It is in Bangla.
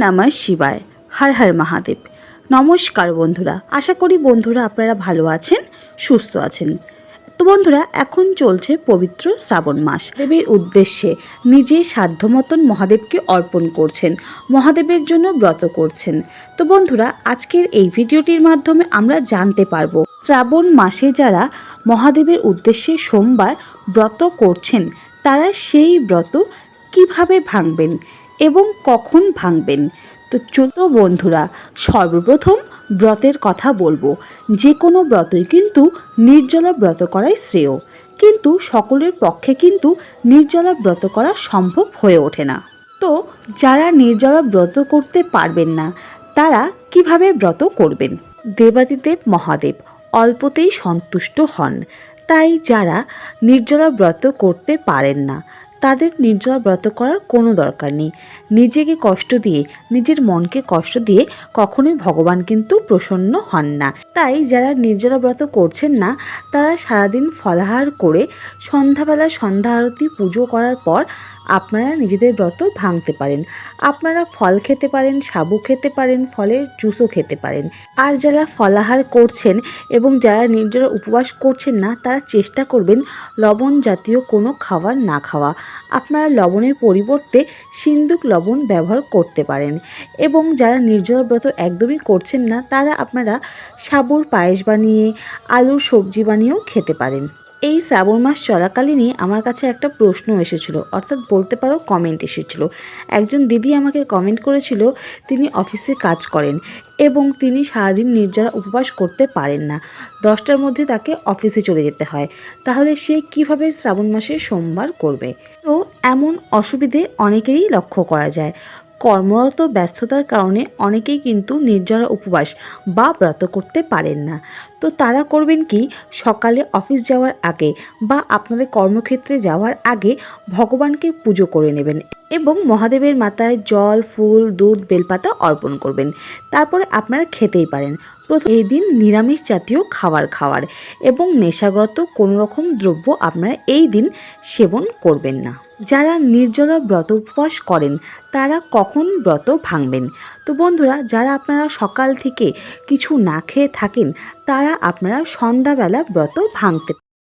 নমঃ শিবায়। হর হর মহাদেব। নমস্কার বন্ধুরা। আশা করি বন্ধুরা আপনারা ভালো আছেন, সুস্থ আছেন। তো বন্ধুরা, এখন চলছে পবিত্র শ্রাবণ মাস। দেবীর উদ্দেশ্যে নিজের সাধ্য মতন মহাদেবকে অর্পণ করছেন, মহাদেবের জন্য ব্রত করছেন। তো বন্ধুরা, আজকের এই ভিডিওটির মাধ্যমে আমরা জানতে পারব, শ্রাবণ মাসে যারা মহাদেবের উদ্দেশ্যে সোমবার ব্রত করছেন, তারা সেই ব্রত কীভাবে ভাঙবেন? এবং কখন ভাঙবেন? তো চলত বন্ধুরা, সর্বপ্রথম ব্রতের কথা বলব। যে কোনো ব্রতই কিন্তু নির্জলা ব্রত করাই শ্রেয়। কিন্তু সকলের পক্ষে কিন্তু নির্জলা ব্রত করা সম্ভব হয়ে ওঠে না। তো যারা নির্জলা ব্রত করতে পারবেন না, তারা কীভাবে ব্রত করবেন? দেবাদিদেব মহাদেব অল্পতেই সন্তুষ্ট হন। তাই যারা নির্জলা ব্রত করতে পারেন না তাদের নির্জলা ব্রত করার কোনো দরকার নেই। নিজেকে কষ্ট দিয়ে, নিজের মনকে কষ্ট দিয়ে কখনোই ভগবান কিন্তু প্রসন্ন হন না। তাই যারা নির্জলা ব্রত করছেন না, তারা সারাদিন ফলাহার করে সন্ধ্যাবেলা সন্ধ্যা আরতি পুজো করার পর আপনারা নিজেদের ব্রত ভাঙতে পারেন। আপনারা ফল খেতে পারেন, সাবু খেতে পারেন, ফলের জুসও খেতে পারেন। আর যারা ফলাহার করছেন এবং যারা নির্জলা উপবাস করছেন না, তারা চেষ্টা করবেন লবণ জাতীয় কোনো খাবার না খাওয়া। আপনারা লবণের পরিবর্তে সিন্দুক লবণ ব্যবহার করতে পারেন। এবং যারা নির্জলা ব্রত একদমই করছেন না, তারা আপনারা সাবুর পায়েস বানিয়ে, আলুর সবজি বানিয়েও খেতে পারেন। এই শ্রাবণ মাস চলাকালীনই আমার কাছে একটা প্রশ্ন এসেছিল, অর্থাৎ বলতে পারো কমেন্ট এসেছিল। একজন দিদি আমাকে কমেন্ট করেছিল, তিনি অফিসে কাজ করেন এবং তিনি সারাদিন নির্জলা উপবাস করতে পারেন না। দশটার মধ্যে তাকে অফিসে চলে যেতে হয়। তাহলে সে কীভাবে শ্রাবণ মাসে সোমবার করবে? তো এমন অসুবিধে অনেকেরই লক্ষ্য করা যায়। কর্মরত ব্যস্ততার কারণে অনেকেই কিন্তু নির্জলা উপবাস বা ব্রত করতে পারেন না। তো তারা করবেন কি? সকালে অফিস যাওয়ার আগে বা আপনাদের কর্মক্ষেত্রে যাওয়ার আগে ভগবানকে পুজো করে নেবেন এবং মহাদেবের মাথায় জল, ফুল, দুধ, বেলপাতা অর্পণ করবেন। তারপরে আপনারা খেতেই পারেন। এই দিন নিরামিষ জাতীয় খাবার খাওয়ার এবং নেশাগত কোনো রকম দ্রব্য আপনারা এই দিন সেবন করবেন না। যারা নির্জলা ব্রত উপবাস করেন, তারা কখন ব্রত ভাঙবেন? তো বন্ধুরা, যারা আপনারা সকাল থেকে কিছু না খেয়ে থাকেন, তারা আপনারা সন্ধ্যাবেলা ব্রত ভাঙতে